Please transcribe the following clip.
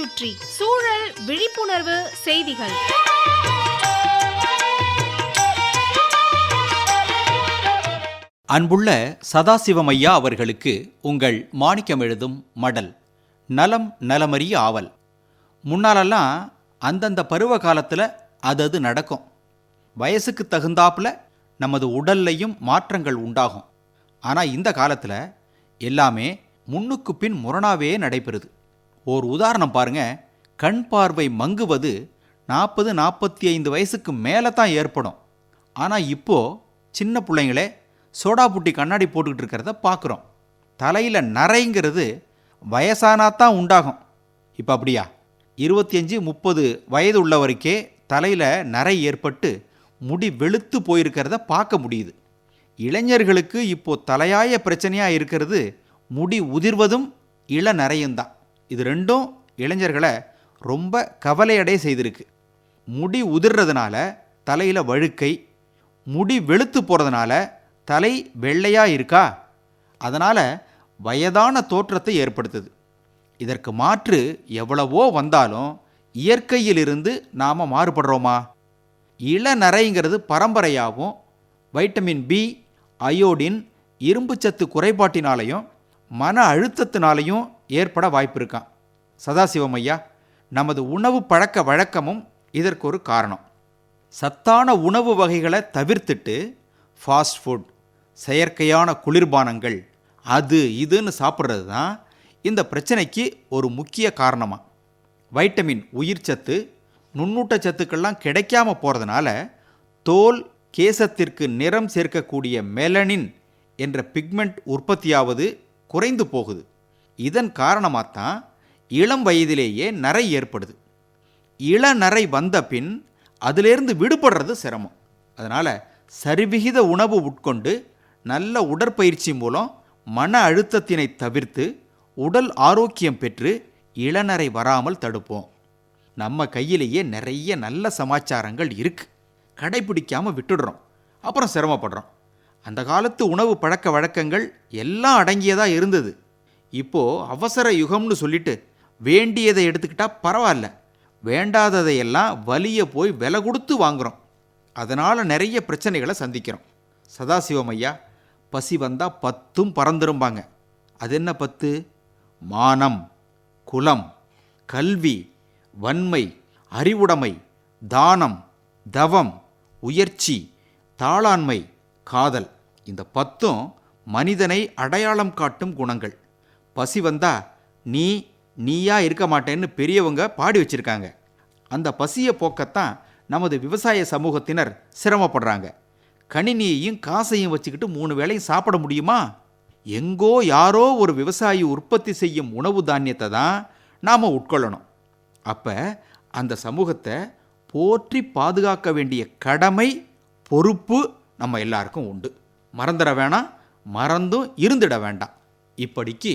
சுற்றி சூழல் விழிப்புணர்வு செய்திகள். அன்புள்ள சதாசிவம் ஐயா அவர்களுக்கு உங்கள் மாணிக்கம் எழுதும் மடல் நலம் நலமறிய ஆவல். முன்னாலெல்லாம் அந்தந்த பருவ காலத்தில் அது அது நடக்கும். வயசுக்கு தகுந்தாப்புல நமது உடல்லையும் மாற்றங்கள் உண்டாகும். ஆனால் இந்த காலத்தில் எல்லாமே முன்னுக்கு பின் முரணாவே நடைபெறுது. ஓர் உதாரணம் பாருங்க. கண் பார்வை மங்குவது நாற்பது நாற்பத்தி ஐந்து வயசுக்கு மேலே தான் ஏற்படும். ஆனால் இப்போ சின்ன பிள்ளைங்களே சோடா புட்டி கண்ணாடி போட்டுக்கிட்டு இருக்கிறத பார்க்குறோம் தலையில் நரைங்கிறது வயசானாதான் உண்டாகும். இப்போ அப்படியா? இருபத்தி அஞ்சு முப்பது வயது உள்ளவருக்கே தலையில் நரை ஏற்பட்டு முடி வெளுத்து போயிருக்கிறத பார்க்க முடியுது. இளைஞர்களுக்கு இப்போ தலையாய பிரச்சனையாக இருக்கிறது முடி உதிர்வதும் இள நரையும் தான் இது ரெண்டும் இளைஞர்களை ரொம்ப கவலையடைய செய்திருக்கு. முடி உதிர்றதுனால தலையில் வழுக்கை முடி வெளுத்து போகிறதுனால தலை வெள்ளையாக இருக்கா? அதனால் வயதான தோற்றத்தை ஏற்படுத்துது. இதற்கு மாற்று எவ்வளவோ வந்தாலும் இயற்கையிலிருந்து நாம் மாறுபடுறோமா? இளநரைங்கிறது பரம்பரையாகவும் வைட்டமின் பி அயோடின் இரும்புச்சத்து குறைபாட்டினாலையும் மன அழுத்தத்தினாலையும் ஏற்பட வாய்ப்பிருக்கான். சதாசிவம் ஐயா நமது உணவு பழக்க வழக்கமும் இதற்கு ஒரு காரணம். சத்தான உணவு வகைகளை தவிர்த்துட்டு ஃபாஸ்ட் ஃபுட் செயற்கையான குளிர்பானங்கள் அது இதுன்னு சாப்பிட்றது தான் இந்த பிரச்சனைக்கு ஒரு முக்கிய காரணமாக வைட்டமின் உயிர்ச்சத்து நுண்ணூட்டச்சத்துக்கள்லாம் கிடைக்காம போகிறதுனால தோல் கேசத்திற்கு நிறம் சேர்க்கக்கூடிய மெலனின் என்ற பிக்மெண்ட் உற்பத்தியாவது குறைந்து போகுது. இதன் காரணமாகத்தான் இளம் வயதிலேயே நரை ஏற்படுது. இளநரை வந்த பின் அதிலிருந்து விடுபடுறது சிரமம். அதனால் சரிவிகித உணவு உட்கொண்டு நல்ல உடற்பயிற்சி மூலம் மன அழுத்தத்தினை தவிர்த்து உடல் ஆரோக்கியம் பெற்று இளநரை வராமல் தடுப்போம். நம்ம கையிலேயே நிறைய நல்ல சமாச்சாரங்கள் இருக்கு. கடைபிடிக்காமல் விட்டுடுறோம். அப்புறம் சிரமப்படுறோம். அந்த காலத்து உணவு பழக்க வழக்கங்கள் எல்லாம் அடங்கியதாக இருந்தது. இப்போது அவசர யுகம்னு சொல்லிட்டு வேண்டியதை எடுத்துக்கிட்டால் பரவாயில்ல. வேண்டாததையெல்லாம் வலிய போய் விலை கொடுத்து வாங்குறோம். அதனால் நிறைய பிரச்சனைகளை சந்திக்கிறோம். சதாசிவம் ஐயா பசி வந்தால் பத்தும் பறந்துரும்பாங்க. அது என்ன பத்து? மானம் குலம் கல்வி வன்மை அறிவுடைமை தானம் தவம் உயர்ச்சி தாளாண்மை காதல். இந்த பத்தும் மனிதனை அடையாளம் காட்டும் குணங்கள். பசி வந்தா நீ நீயா இருக்க மாட்டேன்னு பெரியவங்க பாடி வச்சிருக்காங்க. அந்த பசியை போக்கத்தான் நமது விவசாய சமூகத்தினர் சிரமப்படுறாங்க. கணினியையும் காசையும் வச்சுக்கிட்டு மூணு வேளையும் சாப்பிட முடியுமா? எங்கோ யாரோ ஒரு விவசாயி உற்பத்தி செய்யும் உணவு தானியத்தை தான் நாம் உட்கொள்ளணும். அப்போ அந்த சமூகத்தை போற்றி பாதுகாக்க வேண்டிய கடமை பொறுப்பு நம்ம எல்லாருக்கும் உண்டு. மறந்துட வேணாம் மறந்தும் இருந்துட வேண்டாம். இப்படிக்கு